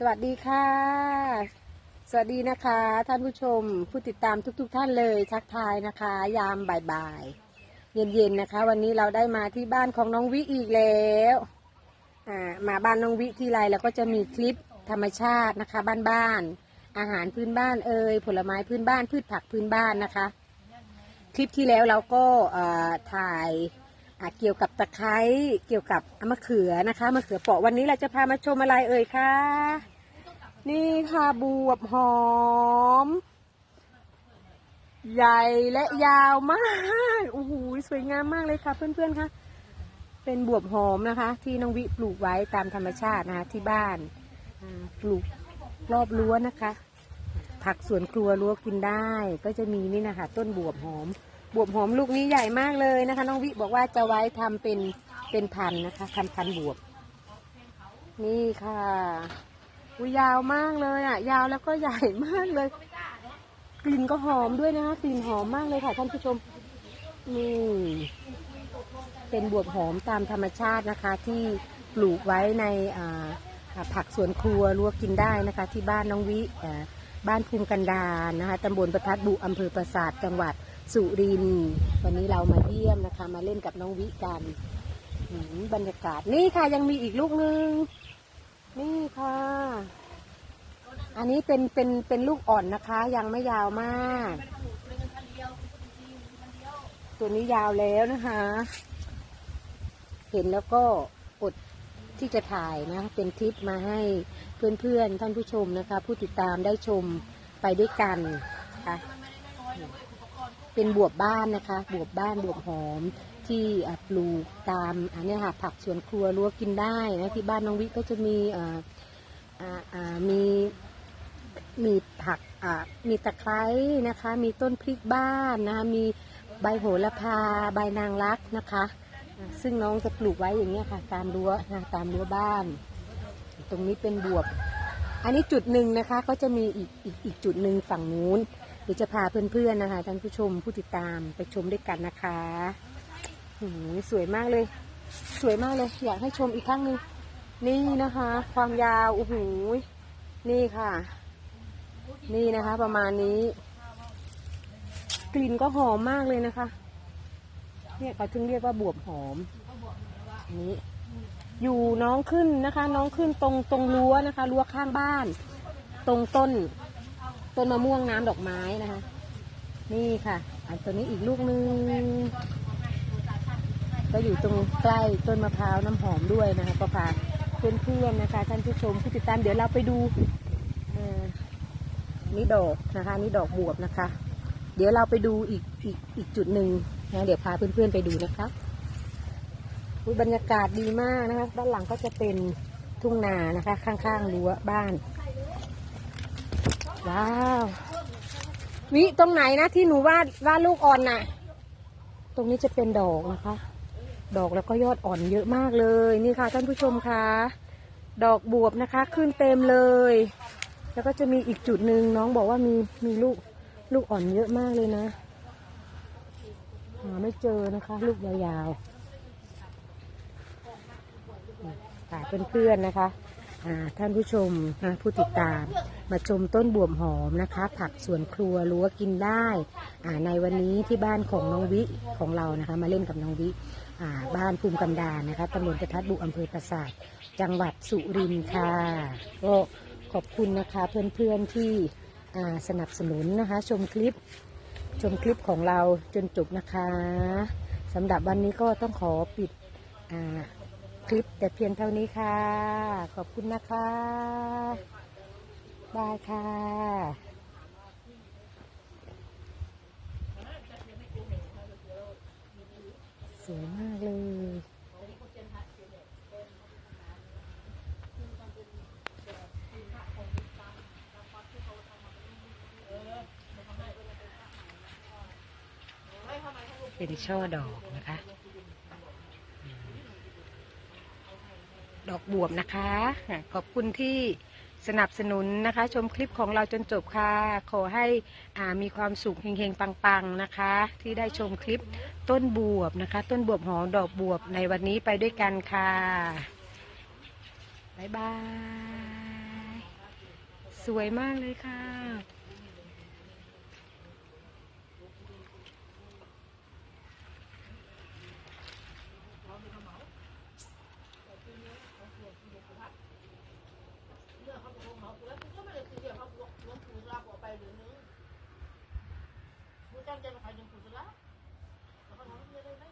สวัสดีค่ะ สวัสดีนะคะ ท่านผู้ชมผู้ติดตามทุกๆทท่านเลยทักทายนะคะ ยามบ่ายๆเย็นๆนะคะ วันนี้เราได้มาที่บ้านของน้องวิอีกแล้วอ่ามาบ้านน้องวิที่ไรเราก็จะมีคลิปธรรมชาตินะคะบ้านๆอาหารพื้นบ้านเอ่ยผลไม้พื้นบ้านพืชผักพื้นบ้านนะคะ คลิปที่แล้วเราก็เอ่อถ่าย เกี่ยวกับตะไคร้เกี่ยวกับมะเขือนะคะมะเขือเปราะวันนี้เราจะพามาชมอะไรเอ่ยคะนี่ค่ะบวบหอม ใหญ่และยาวมากโอ้โหสวยงามมากเลยค่ะ เพื่อนๆคะเป็นบวบหอมนะคะ ที่น้องวิปลูกไว้ตามธรรมชาตินะคะที่บ้านปลูกรอบรั้วนะคะ ผักสวนครัวรั้วกินได้ ก็จะมีนี่นะคะต้นบวบหอม บวบหอมลูกนี้ใหญ่มากเลยนะคะ น้องวิบอกว่าจะไว้ทำเป็นเป็นพันนะคะทำพันบวบ นี่ค่ะอุยยาวมากเลยอะ ยาวแล้วก็ใหญ่มากเลย กลิ่นก็หอมด้วยนะคะกลิ่นหอมมากเลยค่ะท่านผู้ชมนี่เป็นบวบหอมตามธรรมชาตินะคะ ที่ปลูกไว้ในผักสวนครัวรั้วกินได้นะคะ ที่บ้านน้องวิบ้านภูมิกันดารนะคะตำบลประทัดบุอำเภอปราสาทจังหวัด สุรินวันนี้เรามาเยี่ยมนะคะ มาเล่นกับน้องวิกันบรรยากาศนี่ค่ะยังมีอีกลูกนึง นี่ค่ะ อันนี้เป็นเป็นเป็นลูกอ่อนนะคะ ยังไม่ยาวมาก ตัวนี้ยาวแล้วนะคะ เห็นแล้วก็อดที่จะถ่ายนะ เป็นคลิปมาให้เพื่อนๆท่านผู้ชมนะคะ ผู้ติดตามได้ชมไปด้วยกันนะคะ เป็นบวบบ้านนะคะ บวบบ้านบวบหอมที่ปลูกตามอันนี้ค่ะผักสวนครัวรั้วกินได้นะที่บ้านน้องวิก็จะมีมีมีผักมีตะไคร้นะคะ มีต้นพริกบ้านนะคะมีใบโหระพาใบนางรักนะคะ ซึ่งน้องจะปลูกไว้อย่างเงี้ค่ะตามรั้วนะตามรั้วบ้าน ตรงนี้เป็นบวบ อันนี้จุดหนึ่งนะคะก็จะมีอีกอีกอีกจุดหนึ่งฝั่งนู้น ดี๋ยวจะพาเพื่อนๆนะคะท่านผู้ชมผู้ติดตามไปชมด้วยกันนะคะหืสวยมากเลย สวยมากเลย อยากให้ชมอีกครั้งหนึ่งนี่นะคะ ความยาวโอ้โหนี่ค่ะ นี่นะคะ ประมาณนี้กลิ่นก็หอมมากเลยนะคะ เนี่ยเขาถึงเรียกว่าบวบหอมอันนี้อยู่น้องขึ้นนะคะ น้องขึ้นตรงตรงรั้วนะคะรั้วข้างบ้าน ตรงต้น ต้นมะม่วงน้ำดอกไม้นะคะ นี่ค่ะ อันตัวนี้อีกลูกนึงก็อยู่ตรงใกล้ต้นมะพร้าวน้ำหอมด้วยนะคะก็พาเพื่อนๆนะคะ ท่านผู้ชมผู้ติดตามเดี๋ยวเราไปดูนี่ดอกนะคะ นี่ดอกบวบนะคะ เดี๋ยวเราไปดูอีกอีกอีกจุดหนึ่งนะเดี๋ยวพาเพื่อนๆไปดูนะคะบรรยากาศดีมากนะคะ ด้านหลังก็จะเป็นทุ่งนานะคะ ข้างๆรั้วบ้าน ว้าว วิตรงไหนนะที่หนูวาดวาดลูกอ่อนน่ะ ตรงนี้จะเป็นดอกนะคะ ดอกแล้วก็ยอดอ่อนเยอะมากเลยนี่ค่ะ ท่านผู้ชมคะดอกบวบนะคะ ขึ้นเต็มเลย แล้วก็จะมีอีกจุดหนึ่งน้องบอกว่ามีมีลูกลูกอ่อนเยอะมากเลยนะหาไม่เจอนะคะ ลูกยาวๆค่ะเพื่อนๆนะคะ ท่านผู้ชมผู้ติดตามมาชมต้นบวบหอมนะคะ ผักสวนครัวรั้วกินได้ในวันนี้ที่บ้านของน้องวิของเรานะคะ มาเล่นกับน้องวิบ้านภูมิกำดานนะคะตำบลประทัดบุอำเภอปราสาทจังหวัดสุรินทร์ค่ะก็ขอบคุณนะคะเพื่อนๆที่สนับสนุนนะคะ ชมคลิปชมคลิปของเราจนจบนะคะสำหรับวันนี้ก็ต้องขอปิดอ่า คลิปแต่เพียงเท่านี้ค่ะ ขอบคุณนะคะบายค่ะสวยมากเลย เป็นช่อดอกนะคะ ดอกบวบนะคะ ขอบคุณที่สนับสนุนนะคะ ชมคลิปของเราจนจบค่ะ ขอให้มีความสุขเฮงๆ ปังๆนะคะ ที่ได้ชมคลิปต้นบวบนะคะ ต้นบวบหอดอกบวบในวันนี้ไปด้วยกันค่ะบ๊ายบาย สวยมากเลยค่ะ lah kok pai dulu. Bukan jangan kajeng kusela. Apa namanya dia